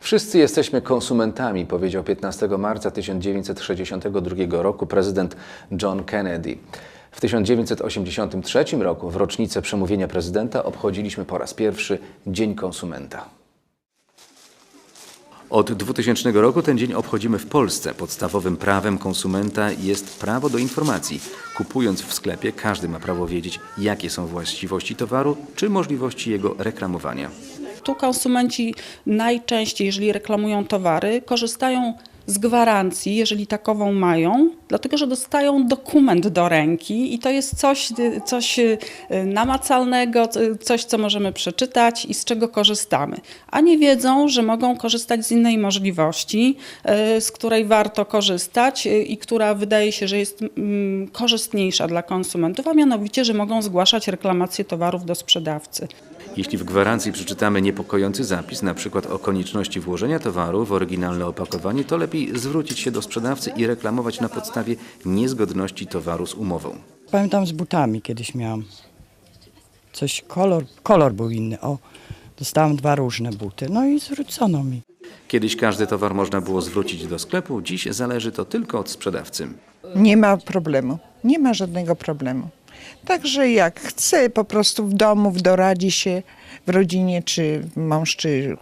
Wszyscy jesteśmy konsumentami, powiedział 15 marca 1962 roku prezydent John Kennedy. W 1983 roku, w rocznicę przemówienia prezydenta, obchodziliśmy po raz pierwszy Dzień Konsumenta. Od 2000 roku ten dzień obchodzimy w Polsce. Podstawowym prawem konsumenta jest prawo do informacji. Kupując w sklepie, każdy ma prawo wiedzieć, jakie są właściwości towaru czy możliwości jego reklamowania. Tu konsumenci najczęściej, jeżeli reklamują towary, korzystają z gwarancji, jeżeli takową mają, dlatego że dostają dokument do ręki i to jest coś, y, coś y, namacalnego, coś, co możemy przeczytać i z czego korzystamy. A nie wiedzą, że mogą korzystać z innej możliwości, y, z której warto korzystać i która wydaje się, że jest mm, korzystniejsza dla konsumentów, a mianowicie, że mogą zgłaszać reklamację towarów do sprzedawcy. Jeśli w gwarancji przeczytamy niepokojący zapis, na przykład o konieczności włożenia towaru w oryginalne opakowanie, to lepiej zwrócić się do sprzedawcy i reklamować na podstawie niezgodności towaru z umową. Pamiętam z butami kiedyś miałam. Coś, kolor, kolor był inny. O, dostałam dwa różne buty. No i zwrócono mi. Kiedyś każdy towar można było zwrócić do sklepu, dziś zależy to tylko od sprzedawcy. Nie ma problemu. Nie ma żadnego problemu. Także jak chce, po prostu w domu, w doradzi się, w rodzinie, czy mąż, czy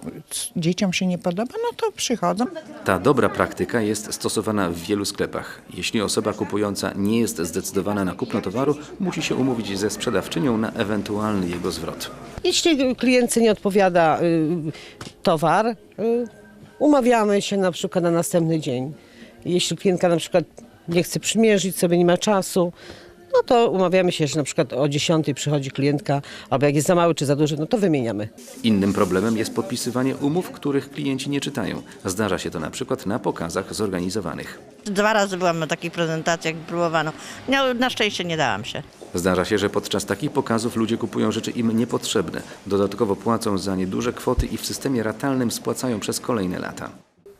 dzieciom się nie podoba, no to przychodzą. Ta dobra praktyka jest stosowana w wielu sklepach. Jeśli osoba kupująca nie jest zdecydowana na kupno towaru, musi się umówić ze sprzedawczynią na ewentualny jego zwrot. Jeśli klientce nie odpowiada y, towar, y, umawiamy się na przykład na następny dzień. Jeśli klientka na przykład nie chce przymierzyć sobie, nie ma czasu, no to umawiamy się, że na przykład o 10 przychodzi klientka, albo jak jest za mały czy za duży, no to wymieniamy. Innym problemem jest podpisywanie umów, których klienci nie czytają. Zdarza się to na przykład na pokazach zorganizowanych. Dwa razy byłam na takich prezentacjach, próbowano. No, na szczęście nie dałam się. Zdarza się, że podczas takich pokazów ludzie kupują rzeczy im niepotrzebne. Dodatkowo płacą za nie duże kwoty i w systemie ratalnym spłacają przez kolejne lata.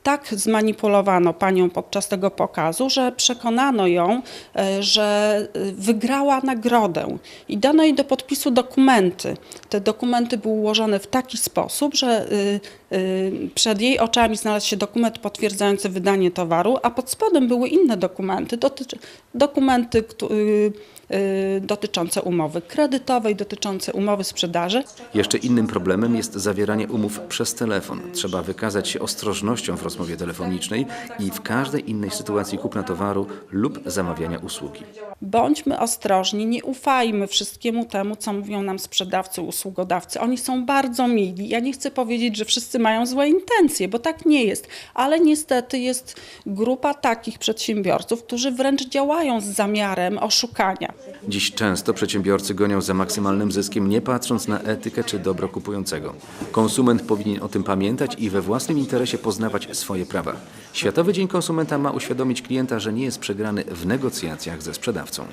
Tak zmanipulowano panią podczas tego pokazu, że przekonano ją, e, że e, wygrała nagrodę i dano jej do podpisu dokumenty. Te dokumenty były ułożone w taki sposób, że y, y, przed jej oczami znalazł się dokument potwierdzający wydanie towaru, a pod spodem były inne dokumenty, dotyczy, dokumenty y, dotyczące umowy kredytowej, dotyczące umowy sprzedaży. Jeszcze innym problemem jest zawieranie umów przez telefon. Trzeba wykazać się ostrożnością w rozmowie telefonicznej i w każdej innej sytuacji kupna towaru lub zamawiania usługi. Bądźmy ostrożni, nie ufajmy wszystkiemu temu, co mówią nam sprzedawcy, usługodawcy. Oni są bardzo mili. Ja nie chcę powiedzieć, że wszyscy mają złe intencje, bo tak nie jest, ale niestety jest grupa takich przedsiębiorców, którzy wręcz działają z zamiarem oszukania. Dziś często przedsiębiorcy gonią za maksymalnym zyskiem, nie patrząc na etykę czy dobro kupującego. Konsument powinien o tym pamiętać i we własnym interesie poznawać swoje prawa. Światowy Dzień Konsumenta ma uświadomić klienta, że nie jest przegrany w negocjacjach ze sprzedawcą.